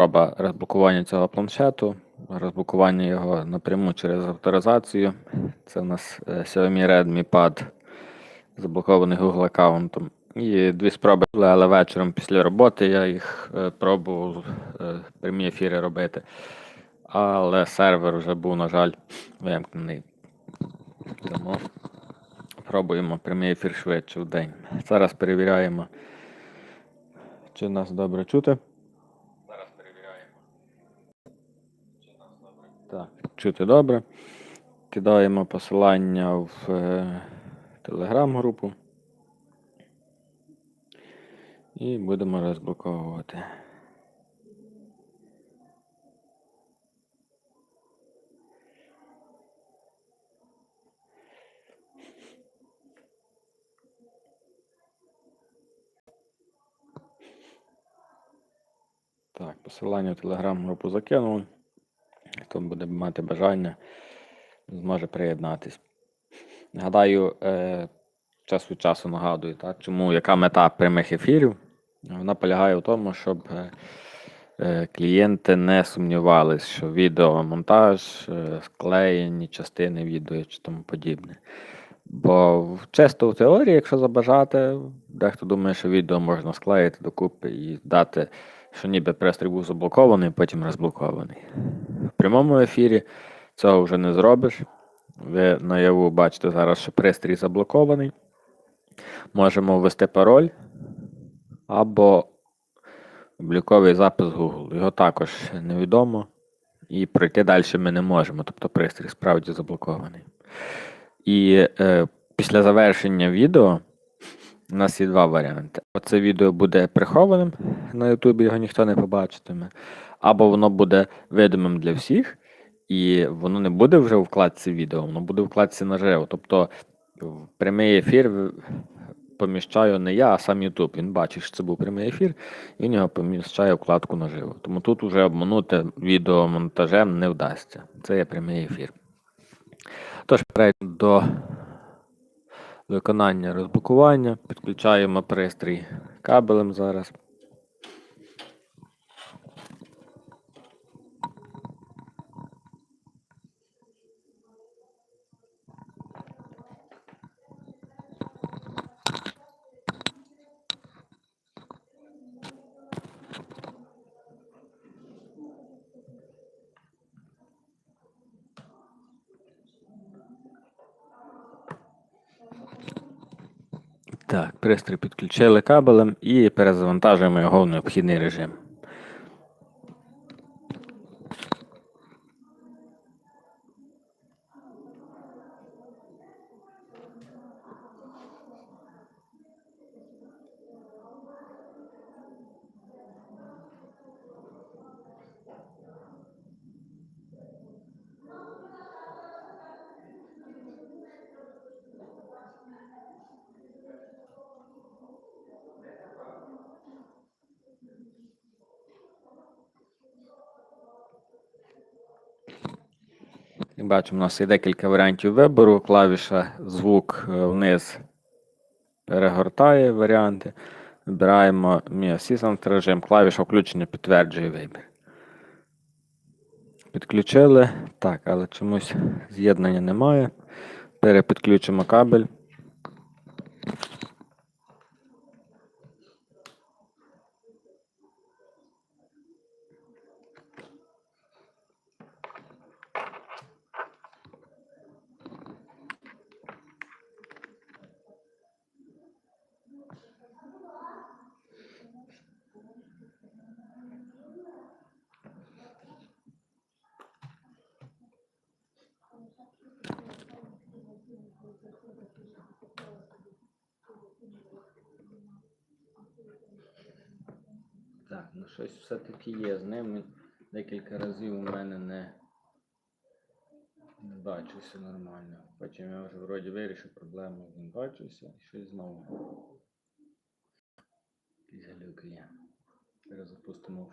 спроба розблокування цього планшету, розблокування його напряму через авторизацію. Це у нас е, Xiaomi Redmi Pad, заблокований Google аккаунтом. І дві спроби, були, але вечором після роботи я їх е, пробував е, прямі ефіри робити. Але сервер вже був, на жаль, вимкнений. Тому пробуємо прямий ефір швидше в день. Зараз перевіряємо, чи нас добре чути. Зараз перевіряємо. Чи нас добре. Так, чути добре. Кидаємо посилання в е, телеграм-групу. І будемо розблоковувати. Так, посилання в телеграм-групу закинув. Хто буде мати бажання, зможе приєднатись. Нагадаю, е, час від часу нагадую, так, чому яка мета прямих ефірів. Вона полягає в тому, щоб е, е, клієнти не сумнівались, що відеомонтаж, е, склеєні частини відео чи тому подібне. Бо чисто в теорії, якщо забажати, дехто думає, що відео можна склеїти докупи і дати, що ніби пристрій був заблокований, потім розблокований. В прямому ефірі цього вже не зробиш. Ви наяву бачите зараз, що пристрій заблокований. Можемо ввести пароль або обліковий запис Google. Його також невідомо. І пройти далі ми не можемо, тобто пристрій справді заблокований. І е, після завершення відео у нас є два варіанти. Оце відео буде прихованим на Ютубі, його ніхто не побачитиме, або воно буде видимим для всіх, і воно не буде вже у вкладці відео, воно буде у вкладці наживо. Тобто в прямий ефір поміщаю не я, а сам Ютуб. Він бачить, що це був прямий ефір, і він його поміщає вкладку наживо. Тому тут вже обманути відеомонтажем не вдасться. Це є прямий ефір. Тож, перейдемо до виконання розблокування. Підключаємо пристрій кабелем зараз. Так, пристрій підключили кабелем і перезавантажуємо його в необхідний режим. Як бачимо, у нас є декілька варіантів вибору. Клавіша звук е, вниз перегортає варіанти. Вибираємо Mi режим, клавіша включення підтверджує вибір. Підключили. Так, але чомусь з'єднання немає. Перепідключимо кабель. Так, ну щось все-таки є з ним. Декілька разів у мене не, не бачився нормально. Потім я вже вроді вирішив проблему, він бачився і щось знову. Якісь галюки є. Зараз запустимо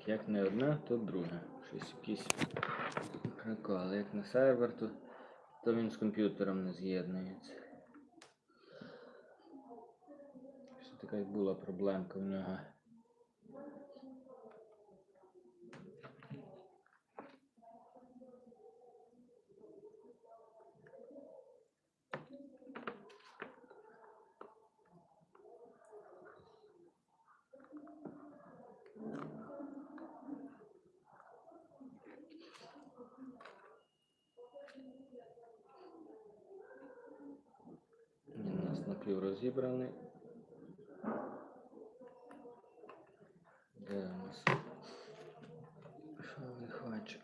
фастбут. як не одна, то друга. Щось якісь приколи. Як на сервер, то, то він з комп'ютером не з'єднується. Така була проблемка в нього. Він у напіврозібраний. Де у нас? Що не хоче?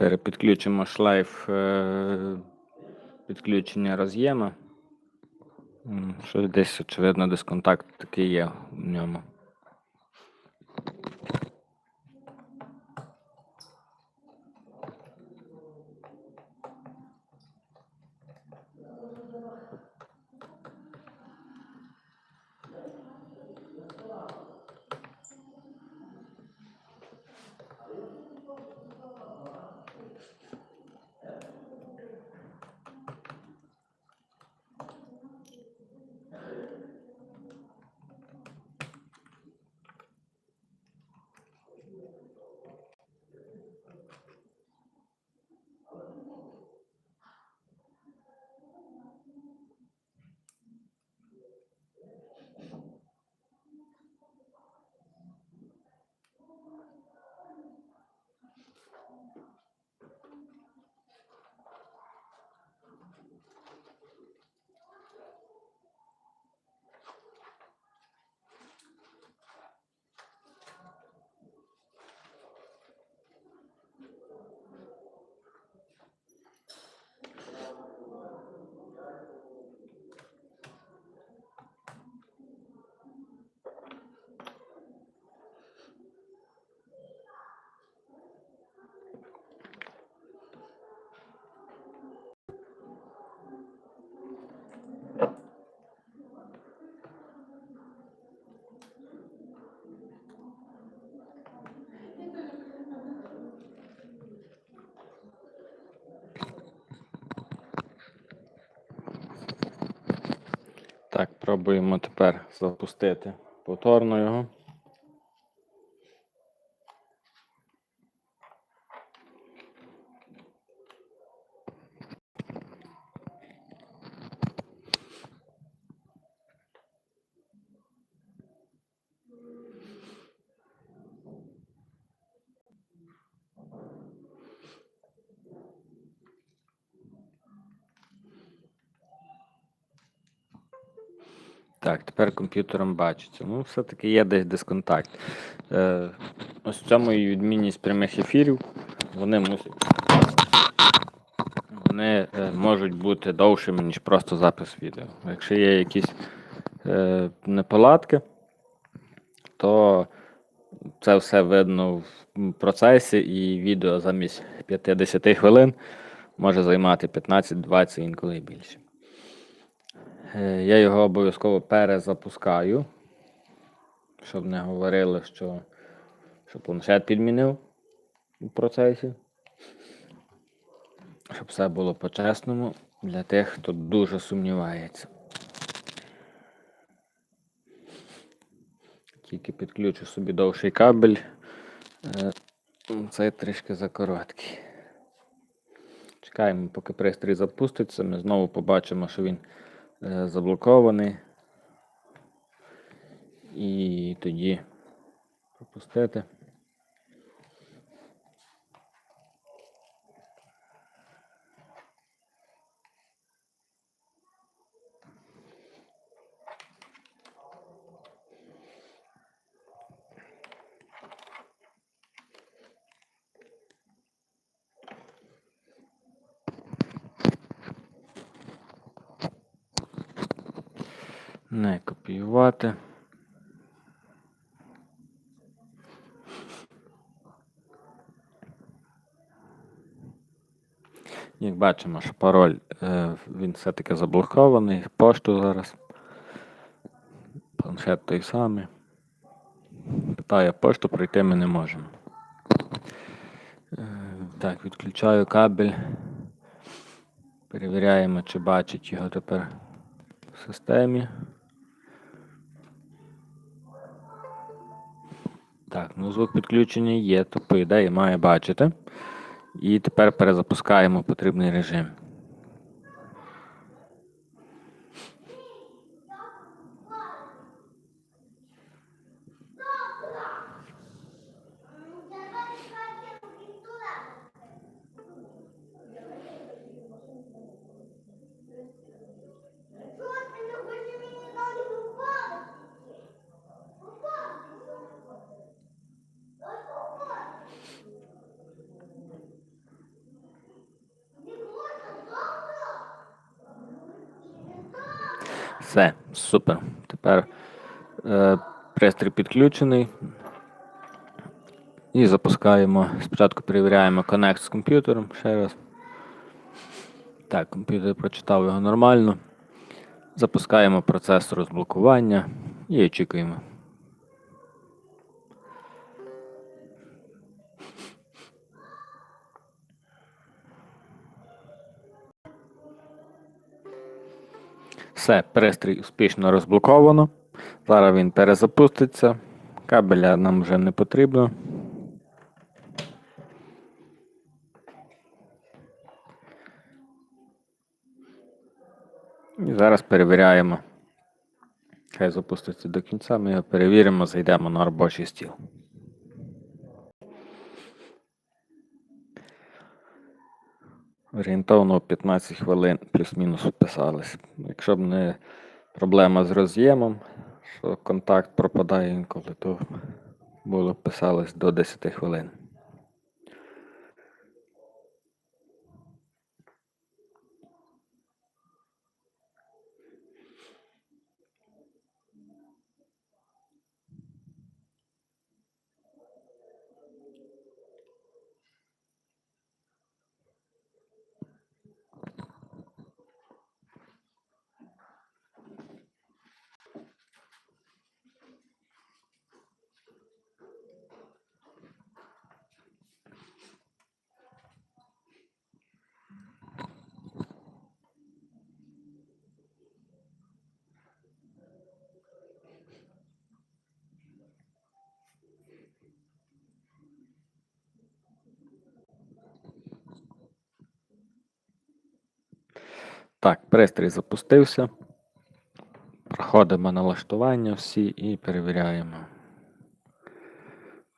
Перепідключимо шлейф е, підключення роз'єма. Що десь, очевидно, дисконтакт такий є в ньому. Так, пробуємо тепер запустити повторно його. Так, тепер комп'ютером бачиться. Ну, все-таки є десь дисконтакт. Е, ось в цьому і відмінність прямих ефірів. Вони мусять. Вони е, можуть бути довшими, ніж просто запис відео. Якщо є якісь е, неполадки, то це все видно в процесі, і відео замість 50 хвилин може займати 15-20 інколи більше. Е, Я його обов'язково перезапускаю, щоб не говорили, що, що планшет підмінив у процесі. Щоб все було по-чесному для тих, хто дуже сумнівається. Тільки підключу собі довший кабель. Е, Цей трішки закороткий. Чекаємо, поки пристрій запуститься. Ми знову побачимо, що він заблокований. І тоді пропустити. Не копіювати. Як бачимо, що пароль е, він все-таки заблокований. Пошту зараз. Планшет той самий. Питає пошту, пройти ми не можемо. Е, Так, відключаю кабель. Перевіряємо, чи бачить його тепер в системі. Так, ну звук підключення є, то по ідеї має бачити. І тепер перезапускаємо потрібний режим. Все, супер. Тепер е, пристрій підключений. І запускаємо. Спочатку перевіряємо Connect з комп'ютером ще раз. Так, комп'ютер прочитав його нормально. Запускаємо процес розблокування і очікуємо. Все, пристрій успішно розблоковано. Зараз він перезапуститься. Кабеля нам вже не потрібно. І зараз перевіряємо. Хай запуститься до кінця, ми його перевіримо, зайдемо на робочий стіл. Орієнтовно 15 хвилин плюс-мінус вписались. Якщо б не проблема з роз'ємом, що контакт пропадає інколи, то було б писалось до 10 хвилин. Так, пристрій запустився. Проходимо налаштування всі і перевіряємо.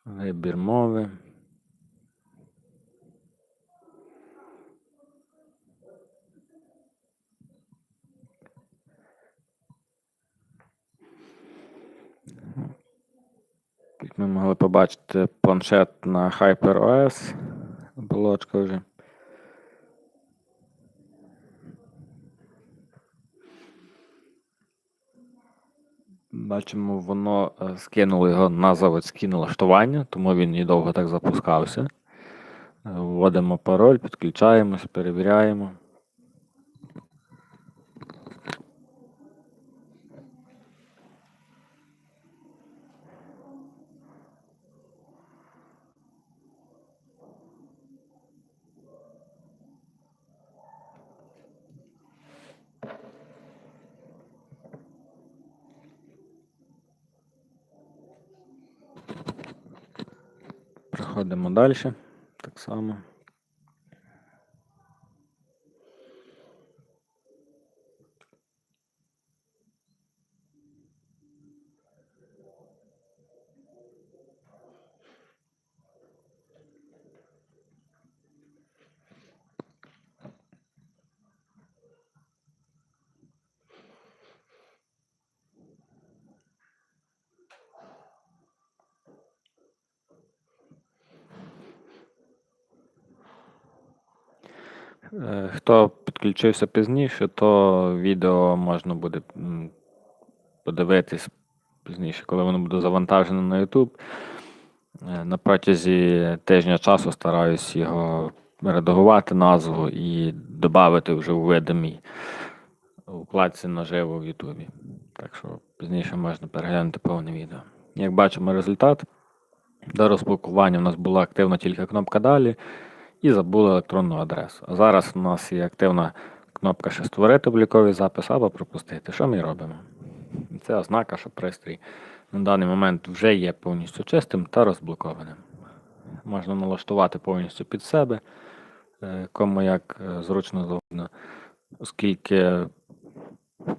Вибір мови. Як ми могли побачити планшет на HyperOS. Оболочка вже. Бачимо, воно е, скинуло його на заводські налаштування, тому він і довго так запускався. Е, Вводимо пароль, підключаємось, перевіряємо. Проходимо далі. Так само. Е, Хто підключився пізніше, то відео можна буде подивитись пізніше, коли воно буде завантажено на YouTube. Е, На протязі тижня часу стараюсь його редагувати назву і додати вже у видимій вкладці наживо в Ютубі. Так що пізніше можна переглянути повне відео. Як бачимо результат, до розблокування у нас була активна тільки кнопка далі і забули електронну адресу. А зараз у нас є активна кнопка ще створити обліковий запис або пропустити. Що ми робимо? Це ознака, що пристрій на даний момент вже є повністю чистим та розблокованим. Можна налаштувати повністю під себе, е, кому як е, зручно завгодно, оскільки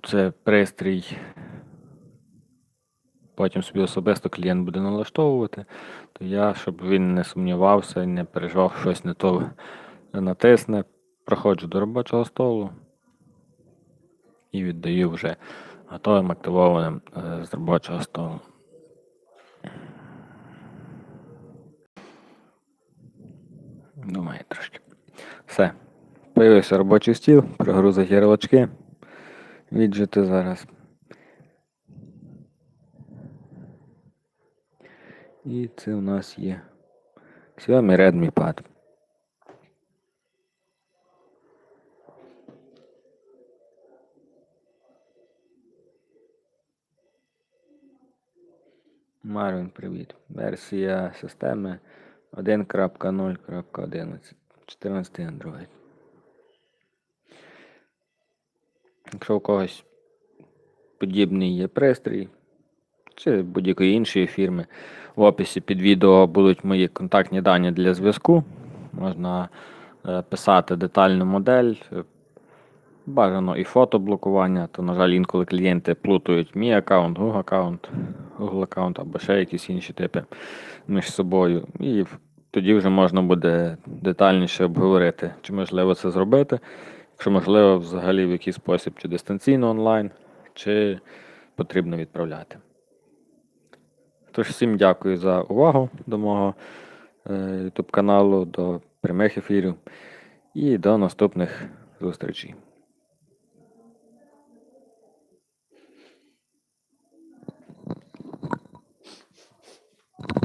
це пристрій, потім собі особисто клієнт буде налаштовувати, то я, щоб він не сумнівався і не переживав щось не то натисне, проходжу до робочого столу і віддаю вже готовим активованим е, з робочого столу. Думаю, трошки. Все. Появився робочий стіл, прогрузить ярлички. Віджити зараз. І це у нас є Xiaomi Redmi Pad. Марвін, привіт. Версія системи 1.0.11. 14 Android. Якщо у когось подібний є пристрій, чи будь-якої іншої фірми, в описі під відео будуть мої контактні дані для зв'язку. Можна е, писати детальну модель, бажано і фотоблокування, то, на жаль, інколи клієнти плутають мій аккаунт, Google аккаунт, Google аккаунт або ще якісь інші типи між собою. І тоді вже можна буде детальніше обговорити, чи можливо це зробити, якщо можливо, взагалі в який спосіб, чи дистанційно онлайн, чи потрібно відправляти. Тож всім дякую за увагу до мого е, YouTube каналу, до прямих ефірів і до наступних зустрічей.